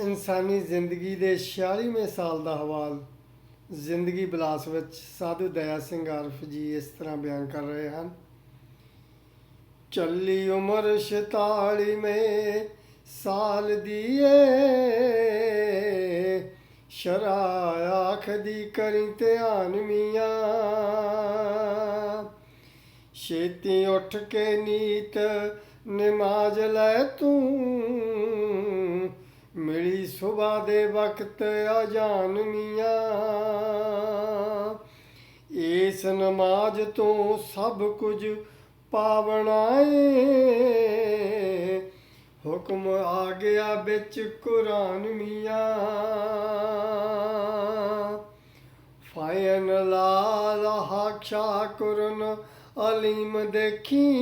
ਇਨਸਾਨੀ ਜ਼ਿੰਦਗੀ ਦੇ 46ਵੇਂ ਸਾਲ ਦਾ ਹਵਾਲ। ਜ਼ਿੰਦਗੀ ਬਲਾਸ ਵਿੱਚ ਸਾਧੂ ਦਇਆ ਸਿੰਘ ਆਰਫ ਜੀ ਇਸ ਤਰ੍ਹਾਂ ਬਿਆਨ ਕਰ ਰਹੇ ਹਨ। ਚੱਲੀ ਉਮਰ 46ਵੇਂ ਸਾਲ ਦੀ ਏ ਸ਼ਰਾ ਆਖਦੀ ਕਰੀ ਧਿਆਨ ਮੀਆਂ। ਛੇਤੀ ਉੱਠ ਕੇ ਨੀਤ ਨਮਾਜ਼ ਲੈ ਤੂੰ ਮਿਲੀ ਸੁਬਾ ਦੇ ਵਕਤ ਅਜਾਨ ਮੀਆਂ। ਇਸ ਨਮਾਜ਼ ਤੋਂ ਸਭ ਕੁਝ ਪਾਵਣਾ ਏ ਹੁਕਮ ਆ ਗਿਆ ਵਿੱਚ ਕੁਰਾਨ ਮੀਆਂ। ਫਾਇਨ ਲਾਲ ਹਾਕਸ਼ਾ ਕੁਰਨ ਅਲੀਮ ਦੇਖੀ।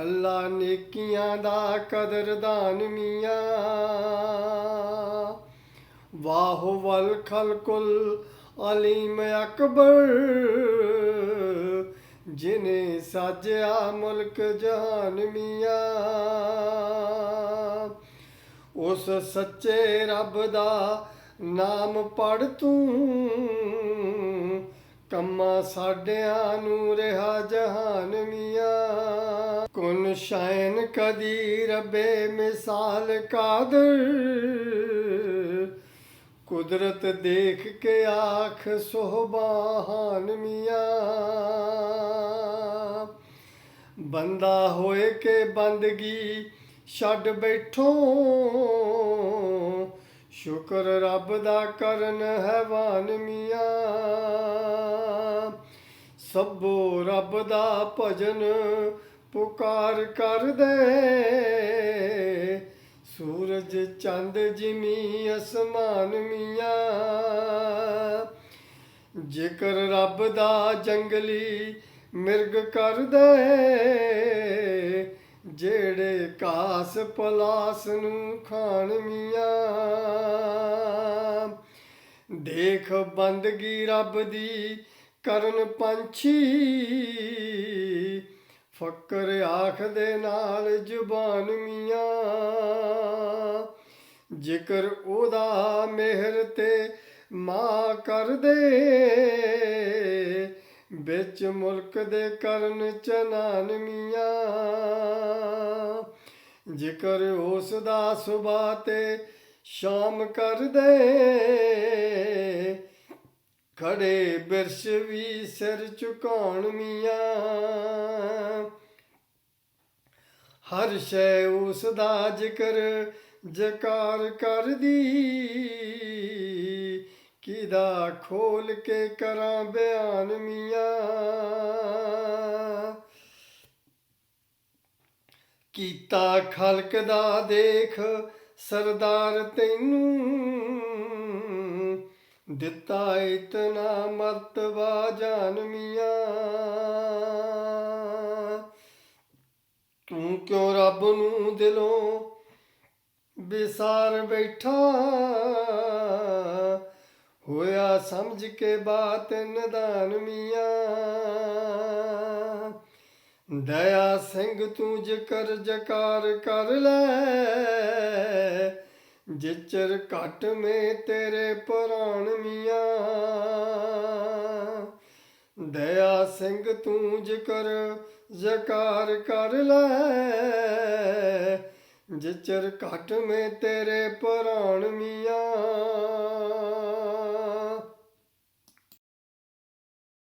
ਅੱਲਾ ਨੇਕੀਆਂ ਦਾ ਕਦਰਦਾਨ ਮੀਆਂ ਵਾਹ ਵਲ ਖਲਕੁਲ ਅਲੀਮ ਅਕਬਰ, ਜਿਨੇ ਸਾਜਿਆ ਮੁਲਕ ਜਹਾਨ ਮੀਆਂ ਉਸ ਸੱਚੇ ਰੱਬ ਦਾ ਨਾਮ ਪੜ ਤੂੰ, ਕੰਮਾਂ ਸਾਡਿਆਂ ਨੂੰ ਰਹਾ ਜਹਾਨ ਮੀਆਂ ਕੁਨ ਸ਼ੈਨ ਕਦੀ ਰੱਬੇ ਮਿਸਾਲ ਕਾਦਰ। ਕੁਦਰਤ ਦੇਖ ਕੇ ਆਖ ਸੁਭਾਨ ਮੀਆਂ। ਬੰਦਾ ਹੋਏ ਕੇ ਬੰਦਗੀ ਛੱਡ ਬੈਠੋ। ਸ਼ੁਕਰ ਰੱਬ ਦਾ ਕਰਨ ਹੈਵਾਨ ਮੀਆਂ। ਸਭੋ ਰੱਬ ਦਾ ਭਜਨ ਪੁਕਾਰ ਕਰਦੇ। ਸੂਰਜ ਚੰਦ ਜਿਮੀ ਅਸਮਾਨ ਮੀਆਂ। ਜ਼ਿਕਰ ਰੱਬ ਦਾ ਜੰਗਲੀ ਮਿਰਗ ਕਰਦੇ, ਜਿਹੜੇ ਕਾਸ ਪਲਾਸ ਨੂੰ ਖਾਣ ਮੀਆਂ। ਦੇਖ ਬੰਦਗੀ ਰੱਬ ਦੀ ਕਰਨ ਪੰਛੀ। ਫੱਕਰ ਆਖ ਦੇ ਨਾਲ ਜ਼ੁਬਾਨ ਮੀਆਂ। ਜ਼ਿਕਰ ਉਹਦਾ ਮਿਹਰ ਤੇ ਮਾਂ ਕਰਦੇ। ਵਿੱਚ ਮੁਲਕ ਦੇ ਕਰਨ ਚਨਾਨ ਮੀਆਂ। ਜ਼ਿਕਰ ਉਸ ਦਾ ਸੁਬਾ ਤੇ ਸ਼ਾਮ ਕਰਦੇ। ਖੜੇ ਬਿਰਸ਼ ਵੀ ਸਿਰ ਝੁਕਾਉਣ ਮੀਆਂ। ਹਰ ਸ਼ੈ ਉਸ ਦਾ ਜ਼ਿਕਰ ਜਕਾਰ ਕਰਦੀ। ਕਿਦਾ ਖੋਲ ਕੇ ਕਰਾਂ ਬਿਆਨ ਮੀਆਂ। ਕੀਤਾ ਖਲਕ ਦਾ ਦੇਖ ਸਰਦਾਰ ਤੈਨੂੰ। ਦਿੱਤਾ ਇਤਨਾ ਮਰਤਬਾ ਜਾਨ ਤੂੰ ਕਿਉਂ ਰੱਬ ਨੂੰ ਦਿਲੋਂ ਬਿਸਾਰ ਬੈਠਾ? ਹੋਇਆ ਸਮਝ ਕੇ ਬਾਤ ਨਦਾਨ ਮੀਆਂ। ਦਇਆ ਸਿੰਘ ਤੂੰ ਜਕਰ ਜਕਾਰ ਕਰ ਲੈ ਜਿਚਰ ਘਟ ਮੇ ਤੇਰੇ ਪ੍ਰਾਣ ਮੀਆਂ। ਦਇਆ ਸਿੰਘ ਤੂੰ ਜ਼ਿਕਰ ਜਕਾਰ ਕਰ ਲੈ। ਜਿਚਰ ਘਟ ਮੇ ਤੇਰੇ ਪ੍ਰਾਣ ਮੀਆਂ।